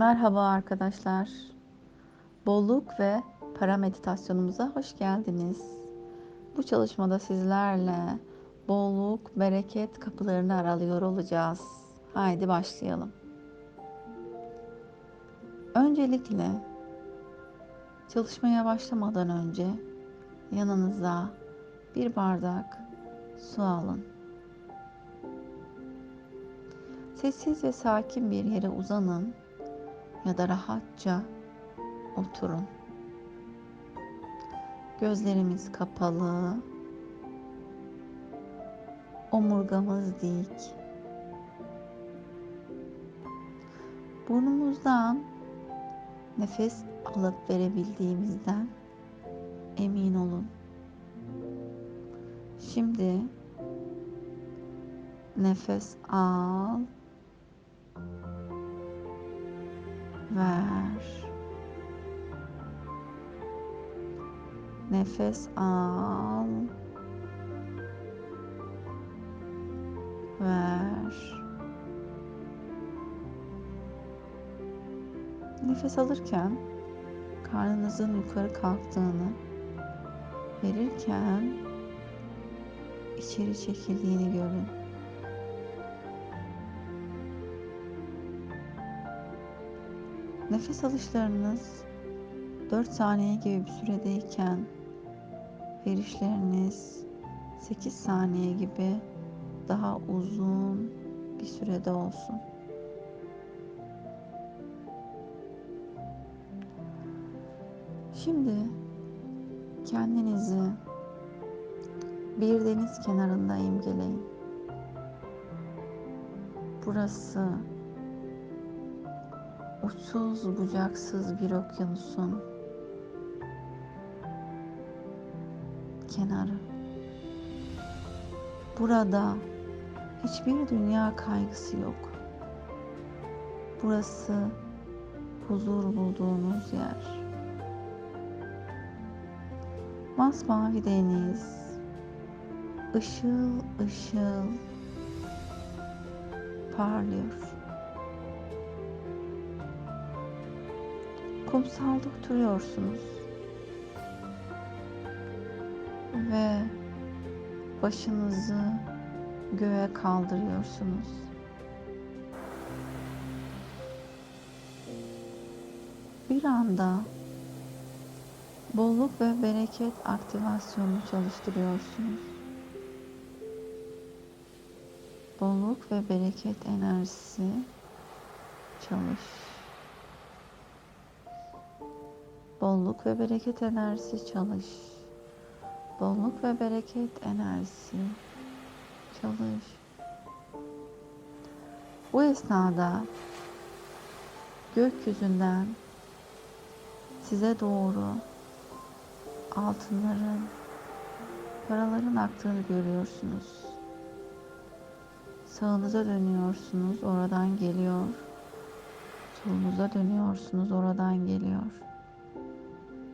Merhaba arkadaşlar. Bolluk ve para meditasyonumuza hoş geldiniz. Bu çalışmada sizlerle bolluk, bereket kapılarını aralıyor olacağız. Haydi başlayalım. Öncelikle çalışmaya başlamadan önce yanınıza bir bardak su alın. Sessiz ve sakin bir yere uzanın ya da rahatça oturun. Gözlerimiz kapalı. Omurgamız dik. Burnumuzdan nefes alıp verebildiğimizden emin olun. Şimdi nefes al ver. Nefes al. Ver. Nefes alırken karnınızın yukarı kalktığını, verirken içeri çekildiğini görün. Nefes alışlarınız 4 saniye gibi bir süredeyken verişleriniz 8 saniye gibi daha uzun bir sürede olsun. Şimdi kendinizi bir deniz kenarında imgeleyin. Burası uçsuz bucaksız bir okyanusun kenarı. Burada hiçbir dünya kaygısı yok. Burası huzur bulduğunuz yer. Masmavi deniz, ışıl ışıl parlıyor. Kumsalda oturuyorsunuz. Ve başınızı göğe kaldırıyorsunuz. Bir anda bolluk ve bereket aktivasyonu çalıştırıyorsunuz. Bolluk ve bereket enerjisi çalış. Bolluk ve bereket enerjisi çalış. Bolluk ve bereket enerjisi çalış. Bu esnada gökyüzünden size doğru altınların, paraların aktığını görüyorsunuz. Sağınıza dönüyorsunuz, oradan geliyor. Solunuza dönüyorsunuz, oradan geliyor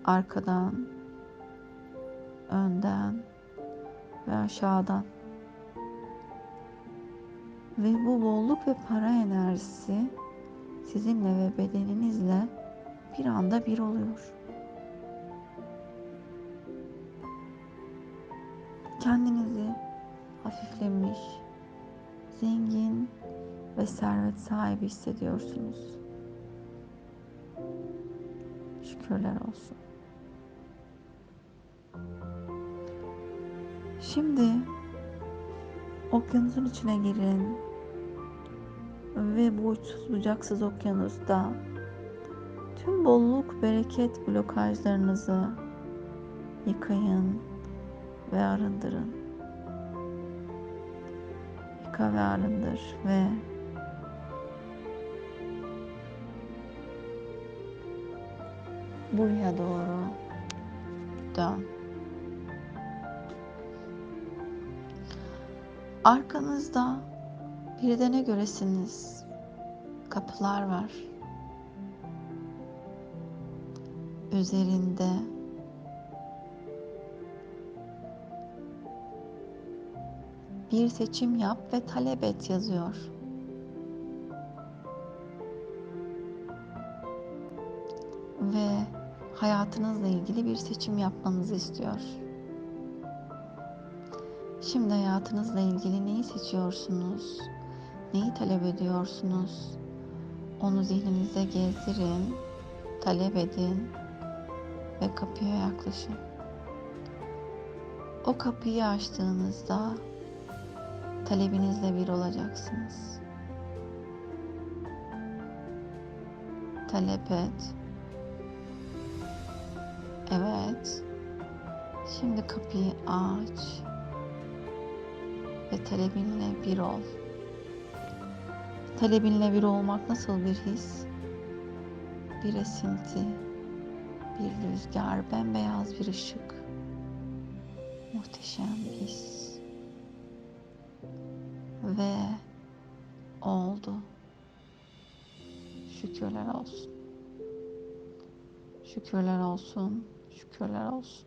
arkadan, önden ve aşağıdan. Ve bu bolluk ve para enerjisi sizinle ve bedeninizle bir anda bir oluyor. Kendinizi hafiflemiş, zengin ve servet sahibi hissediyorsunuz. Şükürler olsun. Şimdi okyanusun içine girin ve bu uçsuz bucaksız okyanusta tüm bolluk, bereket blokajlarınızı yıkayın ve arındırın. Yıka ve arındır ve buraya doğru dön. Arkanızda bir de ne göresiniz? Kapılar var. Üzerinde bir seçim yap ve talep et yazıyor. ve hayatınızla ilgili bir seçim yapmanızı istiyor. Şimdi hayatınızla ilgili neyi seçiyorsunuz? Neyi talep ediyorsunuz? Onu zihninizde gezdirin, talep edin ve kapıya yaklaşın. O kapıyı açtığınızda talebinizle bir olacaksınız. Talep et. Evet. Şimdi kapıyı aç ve talebinle bir ol. Talebinle bir olmak nasıl bir his? Bir esinti, bir rüzgar, bembeyaz bir ışık. Muhteşem bir his. Ve oldu. Şükürler olsun. Şükürler olsun. Şükürler olsun.